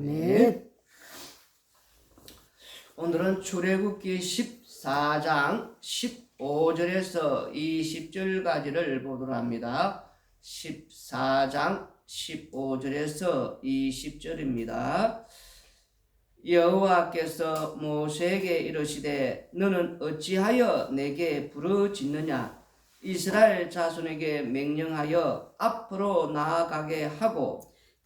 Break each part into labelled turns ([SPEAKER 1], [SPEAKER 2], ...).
[SPEAKER 1] 아멘.
[SPEAKER 2] 오늘은 출애굽기 14장 15절에서 20절까지를 보도록 합니다. 14장 15절에서 20절입니다. 여호와께서 모세에게 이르시되 너는 어찌하여 내게 부르짖느냐 이스라엘 자손에게 명령하여 앞으로 나아가게 하고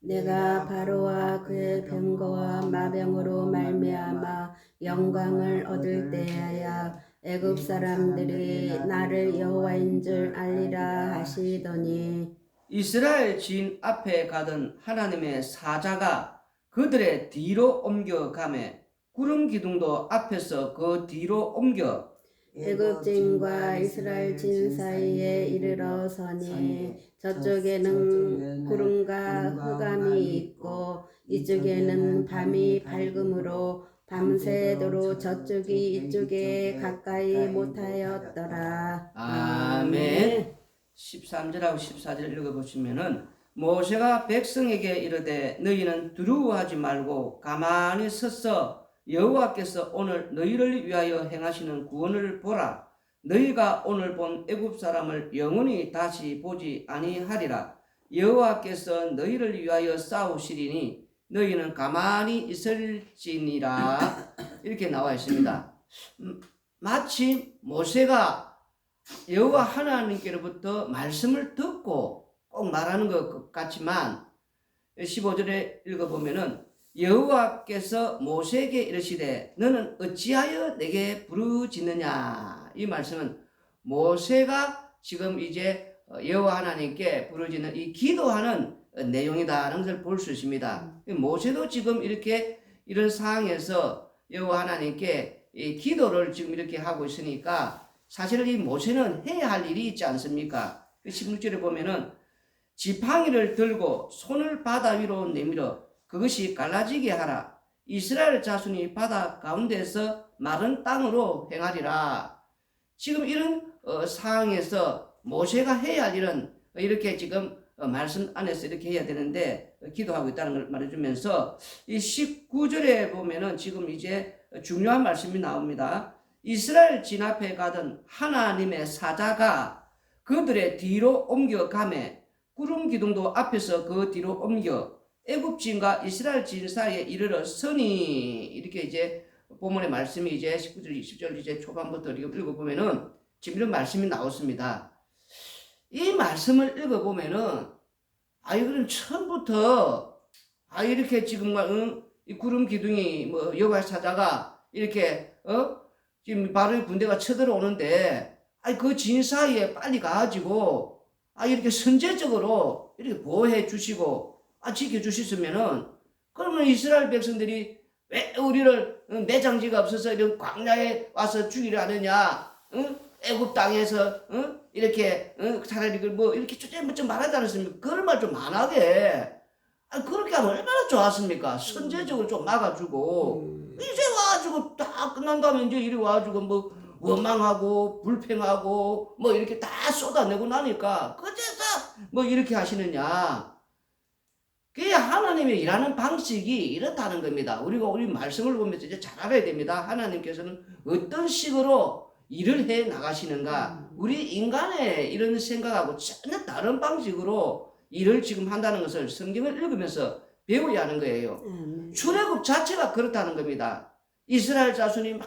[SPEAKER 1] 내가 바로와 그의 병거와 마병으로 말미암아 영광을 얻을 때야 애굽 사람들이 나를 여호와인 줄 알리라 하시더니
[SPEAKER 2] 이스라엘 지인 앞에 가던 하나님의 사자가 그들의 뒤로 옮겨가매 구름 기둥도 앞에서 그 뒤로 옮겨
[SPEAKER 1] 애굽진과 이스라엘 진 사이에 이르러 서니 저쪽에는 구름과 흑암이 있고 이쪽에는 밤이 밝음으로 밤새도록 저쪽이 이쪽에 가까이 못하였더라.
[SPEAKER 2] 아멘. 13절하고 14절 읽어보시면은 모세가 백성에게 이르되 너희는 두려워하지 말고 가만히 서서 여호와께서 오늘 너희를 위하여 행하시는 구원을 보라. 너희가 오늘 본 애굽 사람을 영원히 다시 보지 아니하리라. 여호와께서 너희를 위하여 싸우시리니 너희는 가만히 있을지니라. 이렇게 나와 있습니다. 음, 마치 모세가 여호와 하나님께로부터 말씀을 듣고 꼭 말하는 것 같지만 15절에 읽어보면은 여호와께서 모세에게 이르시되 너는 어찌하여 내게 부르짖느냐 이 말씀은 모세가 지금 이제 여호와 하나님께 부르짖는 이 기도하는 내용이다라는 것을 볼 수 있습니다. 모세도 지금 이렇게 이런 상황에서 여호와 하나님께 이 기도를 지금 이렇게 하고 있으니까 사실 이 모세는 해야 할 일이 있지 않습니까? 16절에 보면은 지팡이를 들고 손을 바다 위로 내밀어 그것이 갈라지게 하라. 이스라엘 자손이 바다 가운데서 마른 땅으로 행하리라. 지금 이런 어, 상황에서 모세가 해야 할 일은 이렇게 지금 어, 말씀 안에서 이렇게 해야 되는데 어, 기도하고 있다는 걸 말해주면서 이 19절에 보면은 지금 이제 중요한 말씀이 나옵니다. 이스라엘 진 앞에 가던 하나님의 사자가 그들의 뒤로 옮겨가매 구름 기둥도 앞에서 그 뒤로 옮겨 애굽진과 이스라엘 진 사이에 이르러 서니 이렇게 이제 본문의 말씀이 이제 19절 20절 이제 초반부터 읽어보면은 지금 이런 말씀이 나왔습니다. 이 말씀을 읽어보면은 아 이거는 처음부터 아 이렇게 지금 막 응? 이 구름 기둥이 뭐 여호와 사자가 이렇게 어 지금 바로 군대가 쳐들어오는데 아니 그 진 사이에 빨리 가가지고 아 이렇게 선제적으로 이렇게 보호해 주시고 아 지켜 주셨으면은 그러면 이스라엘 백성들이 왜 우리를 응, 매장지가 없어서 이런 광야에 와서 죽이려 하느냐 응? 애굽 땅에서 응? 이렇게 응? 차라리 그뭐 이렇게 좀, 좀 말하지 않았습니까? 그런 말 좀 안 하게 아 그렇게 하면 얼마나 좋았습니까? 선제적으로 좀 막아주고 이제 와가지고 다 끝난 다음에 이제 이리 와가지고 뭐 원망하고 불평하고 뭐 이렇게 다 쏟아내고 나니까 그제서 뭐 이렇게 하시느냐 그게 하나님의 일하는 방식이 이렇다는 겁니다. 우리가 우리 말씀을 보면서 이제 잘 알아야 됩니다. 하나님께서는 어떤 식으로 일을 해 나가시는가 우리 인간의 이런 생각하고 전혀 다른 방식으로 일을 지금 한다는 것을 성경을 읽으면서 배워야 하는 거예요.
[SPEAKER 1] 아멘.
[SPEAKER 2] 출애굽 자체가 그렇다는 겁니다. 이스라엘 자손이 막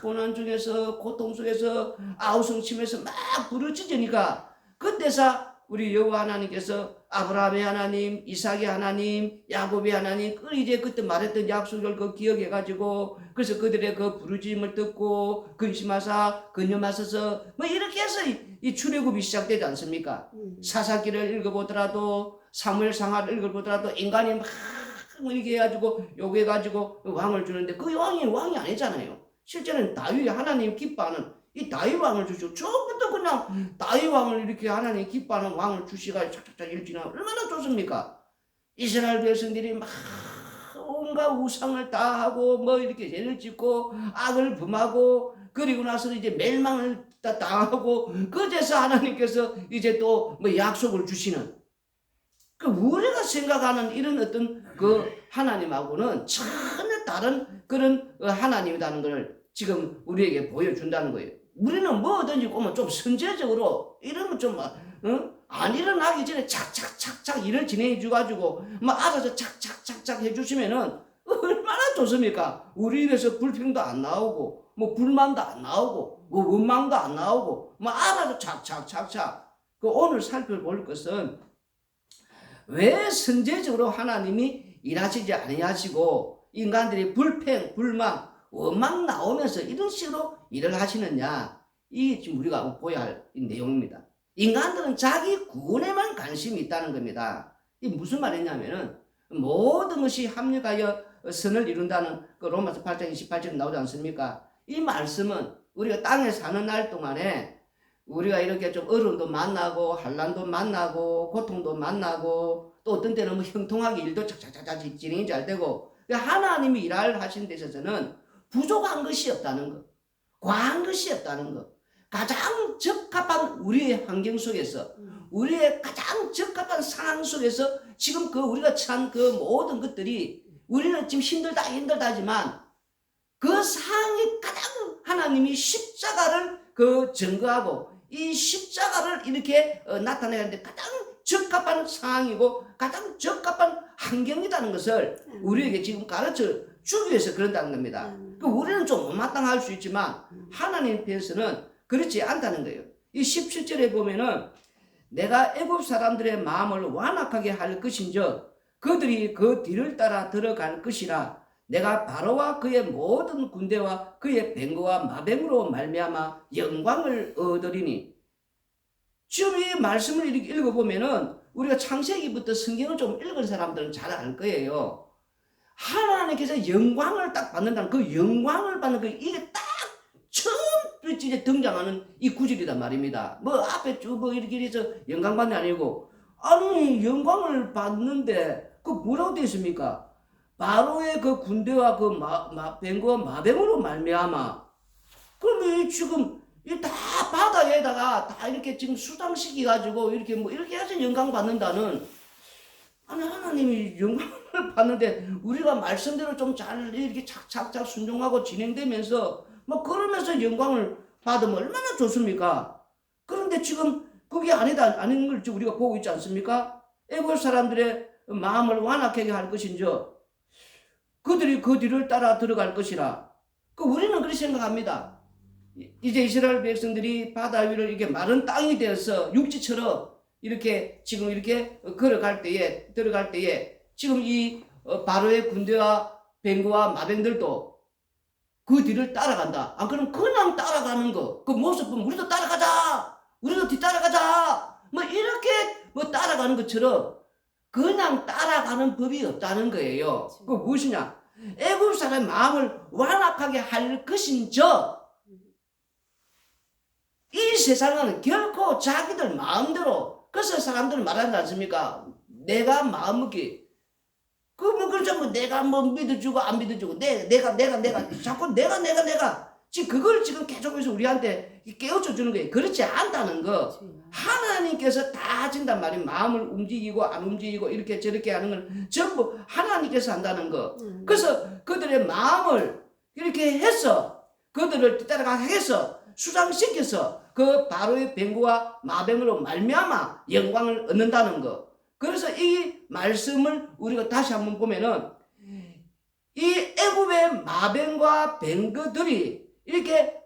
[SPEAKER 2] 고난 중에서 고통 속에서 아우성 침에서 막 부르짖으니까 그때서 우리 여호와 하나님께서 아브라함의 하나님, 이삭의 하나님, 야곱의 하나님 그 이제 그때 말했던 약속을 그 기억해 가지고 그래서 그들의 그 부르짖음을 듣고 근심하사 근념하셔서 뭐 이렇게 해서 이, 이 출애굽이 시작되지 않습니까?
[SPEAKER 1] 음.
[SPEAKER 2] 사사기를 읽어보더라도 사무엘 상하를 읽어보더라도 인간이 막뭐 이렇게 해가지고 요구해가지고 왕을 주는데 그 왕이 왕이 아니잖아요. 실제는 다윗이 하나님 기뻐하는 이 다윗 왕을 주시고 처음부터 그냥 다윗 왕을 이렇게 하나님 기뻐하는 왕을 주시가 착착착 일지나 얼마나 좋습니까? 이스라엘 백성들이 막 온갖 우상을 다 하고 뭐 이렇게 죄를 짓고 악을 범하고 그리고 나서 이제 멸망을 다 당하고 그제서 하나님께서 이제 또 뭐 약속을 주시는 그 우리가 생각하는 이런 어떤 그 하나님하고는 전혀 다른 그런 어, 하나님이라는 걸 지금 우리에게 보여준다는 거예요. 우리는 뭐든지 보면 좀 선제적으로 이러면 좀 막, 어? 안 일어나기 전에 착착착착 일을 진행해 주가지고 막 알아서 착착착착 해주시면은 얼마나 좋습니까? 우리 입에서 불평도 안 나오고 뭐 불만도 안 나오고 뭐 원망도 안 나오고 뭐 알아서 착착착착 그 오늘 살펴볼 것은 왜 선제적으로 하나님이 일하시지 아니하시고 인간들이 불평, 불만, 원망 나오면서 이런 식으로 일을 하시느냐 이 지금 우리가 보여야 할 내용입니다. 인간들은 자기 구원에만 관심이 있다는 겁니다. 이 무슨 말이냐면은 모든 것이 합력하여 선을 이룬다는 그 로마서 8장 28절 나오지 않습니까? 이 말씀은 우리가 땅에 사는 날 동안에 우리가 이렇게 좀 어려움도 만나고 한란도 만나고 고통도 만나고 또 어떤 때는 뭐 형통하게 일도 착착착착 진행이 잘 되고 하나님이 일할 하신 데 있어서는 부족한 것이 없다는 것, 과한 것이 없다는 것, 가장 적합한 우리의 환경 속에서 우리의 가장 적합한 상황 속에서 지금 그 우리가 처한 그 모든 것들이 우리는 지금 힘들다 힘들다지만 그 상황이 가장 하나님이 십자가를 그 증거하고 이 십자가를 이렇게 어, 나타내는데 가장 적합한 상황이고 가장 적합한 환경이라는 것을 우리에게 지금 가르쳐 주기 위해서 그런다는 겁니다. 우리는 좀 못마땅할 수 있지만 하나님 편에서는 그렇지 않다는 거예요. 이 17절에 보면은 내가 애굽 사람들의 마음을 완악하게 할 것인즉 그들이 그 뒤를 따라 들어갈 것이라 내가 바로와 그의 모든 군대와 그의 뱅거와 마병으로 말미암아 영광을 얻으리니 지금 이 말씀을 이렇게 읽어보면은 우리가 창세기부터 성경을 좀 읽은 사람들은 잘 알 거예요. 하나님께서 영광을 딱 받는다는 그 영광을 받는 그 이게 딱 처음 이제 등장하는 이 구절이단 말입니다. 뭐 앞에 쭉뭐 이렇게 해서 영광 받는 게 아니고 아니 영광을 받는데 그 뭐라고 되어 있습니까? 바로의 그 군대와 그 마, 마, 뱅과 마병으로 말미암아 그럼 이 지금 이다 바다에다가 다 이렇게 지금 수장시키 가지고 이렇게 뭐 이렇게 해서 영광 받는다는 아니 하나님이 영광 을 받는데 우리가 말씀대로 좀 잘 이렇게 착착착 순종하고 진행되면서 뭐 그러면서 영광을 받으면 얼마나 좋습니까? 그런데 지금 그게 아니다 아닌 걸 우리가 보고 있지 않습니까? 애국 사람들의 마음을 완악하게 할 것인저 그들이 그 뒤를 따라 들어갈 것이라. 그 우리는 그렇게 생각합니다. 이- 이제 이스라엘 백성들이 바다 위를 이렇게 마른 땅이 되어서 육지처럼 이렇게 지금 이렇게 걸어갈 때에 들어갈 때에 지금 이 어, 바로의 군대와 뱅거와 마병들도 그 뒤를 따라간다. 아 그럼 그냥 따라가는 거. 그 모습 보면 우리도 따라가자. 우리도 뒤 따라가자. 뭐 이렇게 뭐 따라가는 것처럼 그냥 따라가는 법이 없다는 거예요. 그 무엇이냐? 애굽 사람의 마음을 완악하게 할 것인저 이 세상은 결코 자기들 마음대로 그래서 사람들은 말하지 않습니까? 내가 마음먹기 그뭐 그렇죠 뭐 내가 뭐 믿어주고 안 믿어주고 내 내가 내가 내가 자꾸 내가 내가 내가 지금 그걸 지금 계속해서 우리한테 깨우쳐 주는 거예요. 그렇지 않다는 거. 하나님께서 다 하신단 말이에요. 마음을 움직이고 안 움직이고 이렇게 저렇게 하는 건 전부 하나님께서 한다는 거.
[SPEAKER 1] 음.
[SPEAKER 2] 그래서 그들의 마음을 이렇게 해서 그들을 따라가 해서 수상시켜서 그 바로의 병구와 마병으로 말미암아 영광을 얻는다는 거. 그래서 이 말씀을 우리가 다시 한번 보면은 이 애굽의 마병과 병거들이 이렇게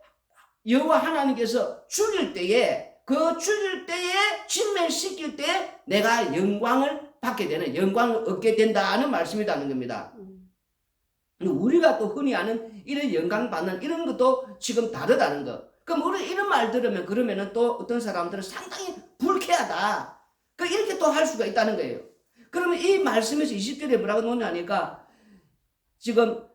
[SPEAKER 2] 여호와 하나님께서 죽일 때에 그 죽일 때에 진멸시킬 때 내가 영광을 받게 되는 영광을 얻게 된다는 말씀이라는 겁니다.
[SPEAKER 1] 음.
[SPEAKER 2] 우리가 또 흔히 아는 이런 영광 받는 이런 것도 지금 다르다는 거. 그럼 우리 이런 말 들으면 그러면은 또 어떤 사람들은 상당히 불쾌하다. 그 이렇게 또 할 수가 있다는 거예요. 그러면 이 말씀에서 20절에 뭐라고 놓냐니까 지금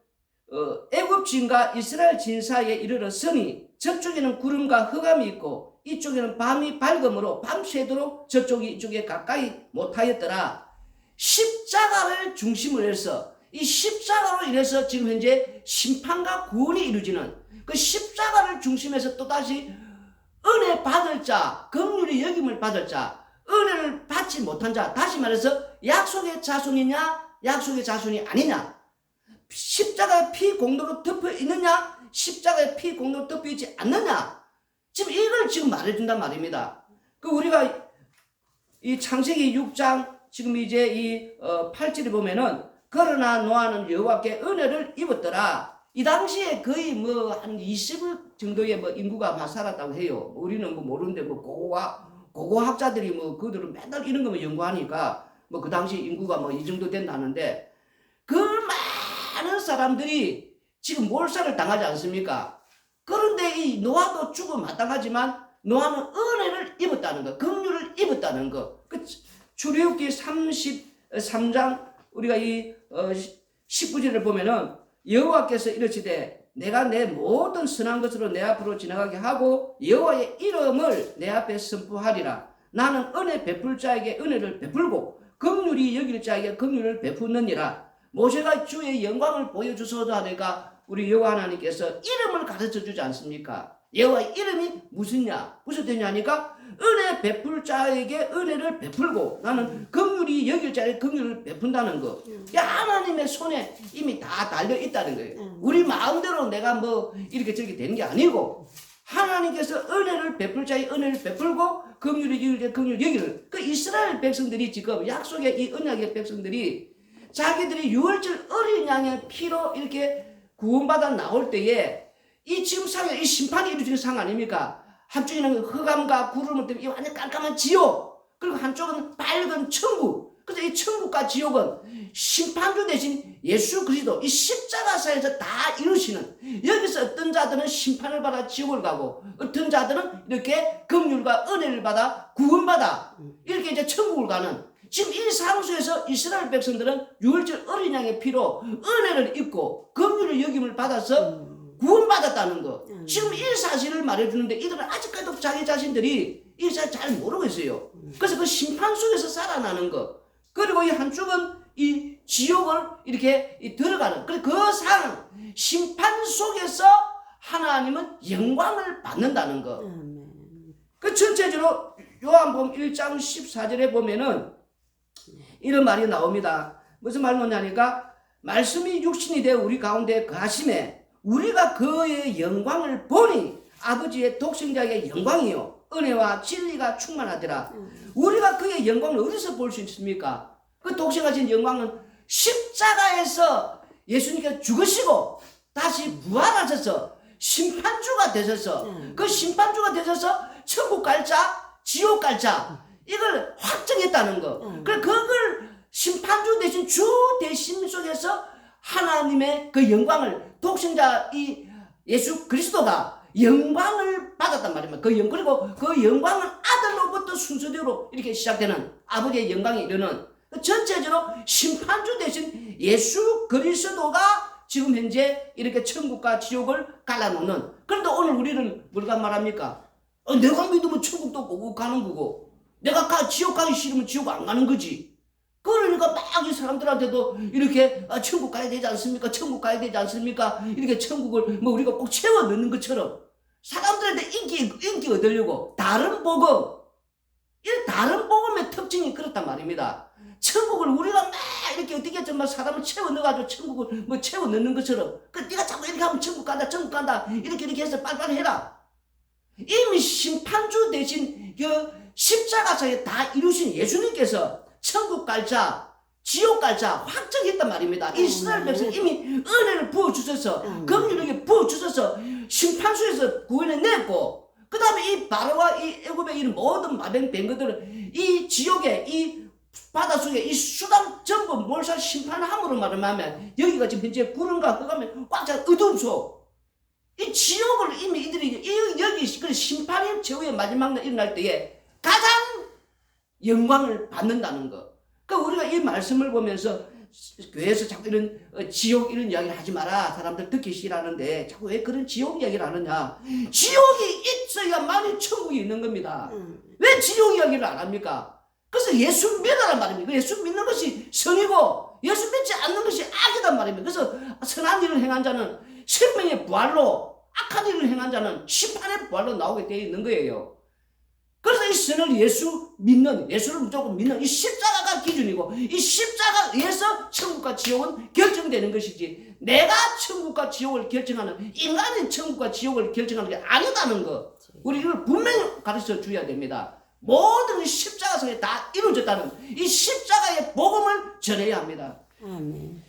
[SPEAKER 2] 어, 애굽 진과 이스라엘 진 사이에 이르렀으니 저쪽에는 구름과 흑암이 있고 이쪽에는 밤이 밝음으로 밤새도록 저쪽이 이쪽에 가까이 못하였더라. 십자가를 중심으로 해서 이 십자가로 인해서 지금 현재 심판과 구원이 이루어지는 그 십자가를 중심해서 또다시 은혜 받을 자, 긍휼이 여김을 받을 자, 은혜를 받지 못한 자, 다시 말해서 약속의 자손이냐, 약속의 자손이 아니냐, 십자가의 피 공로로 덮여 있느냐, 십자가의 피 공로로 덮여 있지 않느냐, 지금 이걸 지금 말해준단 말입니다. 그 우리가 이 창세기 6장 지금 이제 이 어, 8절에 보면은 그러나 노아는 여호와께 은혜를 입었더라. 이 당시에 거의 뭐 한 20일 정도의 뭐 인구가 막 살았다고 해요. 우리는 뭐 모르는데 뭐 고고학 고고 학자들이 뭐 그들은 맨날 이런 거만 연구하니까 뭐 그 당시 인구가 뭐 이 정도 된다는데 그 많은 사람들이 지금 몰살을 당하지 않습니까? 그런데 이 노아도 죽음 마땅하지만 노아는 은혜를 입었다는 거, 긍휼을 입었다는 거. 그 출애굽기 33장 우리가 이 어, 19절을 보면은 여호와께서 이르시되 내가 내 모든 선한 것으로 내 앞으로 지나가게 하고 여호와의 이름을 내 앞에 선포하리라. 나는 은혜 베풀 자에게 은혜를 베풀고 긍휼이 여길 자에게 긍휼을 베푸느니라. 모세가 주의 영광을 보여주소서 하니까 우리 여호와 하나님께서 이름을 가르쳐 주지 않습니까? 여호와의 이름이 무슨냐? 무슨 되냐니까 은혜 베풀 자에게 은혜를 베풀고 나는 긍휼이 여길 자에게 긍휼을 베푼다는 거. 야 하나님의 손에 이미 다 달려 있다는 거예요. 우리 마음대로 내가 뭐 이렇게 저렇게 되는 게 아니고 하나님께서 은혜를 베풀 자의 은혜를 베풀고 긍휼이 여길 자의 긍휼 여기를 그 이스라엘 백성들이 지금 약속의 이 언약의 백성들이 자기들이 유월절 어린 양의 피로 이렇게 구원받아 나올 때에 이 지금 상이 이 심판이 이루어지는 상 아닙니까? 한쪽에는 흑암과 구름을 때문에 이 완전 깜깜한 지옥. 그리고 한쪽은 밝은 천국. 그래서 이 천국과 지옥은 심판주 대신 예수 그리스도 이 십자가사에서 다 이루시는 여기서 어떤 자들은 심판을 받아 지옥을 가고 어떤 자들은 이렇게 긍휼과 은혜를 받아 구원받아 이렇게 이제 천국을 가는. 지금 이 상수에서 이스라엘 백성들은 유월절 어린 양의 피로 은혜를 입고 긍휼을 여김을 받아서 구원받았다는 거. 지금 이 사실을 말해주는데 이들은 아직까지도 자기 자신들이 이 사실 잘 모르고 있어요. 그래서 그 심판 속에서 살아나는 거. 그리고 이 한쪽은 이 지옥을 이렇게 이 들어가는 그상 심판 속에서 하나님은 영광을 받는다는 거. 그 전체적으로 요한복음 1장 14절에 보면은 이런 말이 나옵니다. 무슨 말 뭐냐니까 말씀이 육신이 되어 우리 가운데 거하심에 우리가 그의 영광을 보니 아버지의 독생자의 영광이요 은혜와 진리가 충만하더라. 우리가 그의 영광을 어디서 볼 수 있습니까? 그 독생하신 영광은 십자가에서 예수님께서 죽으시고 다시 부활하셔서 심판주가 되셔서 그 심판주가 되셔서 천국 갈 자, 지옥 갈 자 이걸 확정했다는 거. 그래 그걸 심판주 대신 주 대신 속에서 하나님의 그 영광을 독생자 이 예수 그리스도가 영광을 받았단 말입니다. 그 영, 그리고 그 영광은 아들로부터 순서대로 이렇게 시작되는 아버지의 영광이 이르는 그 전체적으로 심판주 대신 예수 그리스도가 지금 현재 이렇게 천국과 지옥을 갈라놓는 그런데 오늘 우리는 뭐가 말합니까? 어, 내가 믿으면 천국도 보고 가는 거고 내가 가, 지옥 가기 싫으면 지옥 안 가는 거지. 그러니까 막이 사람들한테도 이렇게 아, 천국 가야 되지 않습니까? 천국 가야 되지 않습니까? 이렇게 천국을 뭐 우리가 꼭 채워 넣는 것처럼 사람들한테 인기 인기 얻으려고 다른 복음 이 다른 복음의 특징이 그렇단 말입니다. 천국을 우리가 막 이렇게 어떻게 정말 사람을 채워 넣어가지고 천국을 뭐 채워 넣는 것처럼 그 네가 자꾸 이렇게 하면 천국 간다 천국 간다 이렇게 이렇게 해서 빨리빨리 해라. 이미 심판주 대신 그 십자가상에 다 이루신 예수님께서 천국 갈 자, 지옥 갈 자 확정했단 말입니다. 이스라엘 백성 이미 은혜를 부어 주셔서
[SPEAKER 1] 음.
[SPEAKER 2] 긍휼하게 부어 주셔서 심판수에서 구원해 냈고 그 다음에 이 바로와 이 애굽의 이 모든 마병 뱅거들은 이 지옥에 이 바다 속에 이 수당 전부 몰살 심판함으로 말하면 여기가 지금 현재 구름과 흑암에 꽉찬 어두운 속. 이 지옥을 이미 이들이 이 여기 그 심판의 최후의 마지막 날 일어날 때에 가장 영광을 받는다는 거. 그러니까 우리가 이 말씀을 보면서 교회에서 자꾸 이런 어, 지옥 이런 이야기를 하지 마라. 사람들 듣기 싫어하는데 자꾸 왜 그런 지옥 이야기를 하느냐. 지옥이 있어야만이 천국이 있는 겁니다.
[SPEAKER 1] 음.
[SPEAKER 2] 왜 지옥 이야기를 안 합니까? 그래서 예수 믿으란 말입니다. 예수 믿는 것이 선이고 예수 믿지 않는 것이 악이단 말입니다. 그래서 선한 일을 행한 자는 생명의 부활로 악한 일을 행한 자는 심판의 부활로 나오게 되어 있는 거예요. 선을 예수 믿는, 예수를 무조건 믿는 이 십자가가 기준이고 이 십자가에서 천국과 지옥은 결정되는 것이지 내가 천국과 지옥을 결정하는 인간이 천국과 지옥을 결정하는 게 아니다는 거. 우리 이걸 분명히 가르쳐 줘야 됩니다. 모든 이 십자가 속에 다 이루어졌다는 이 십자가의 복음을 전해야 합니다.
[SPEAKER 1] 아멘.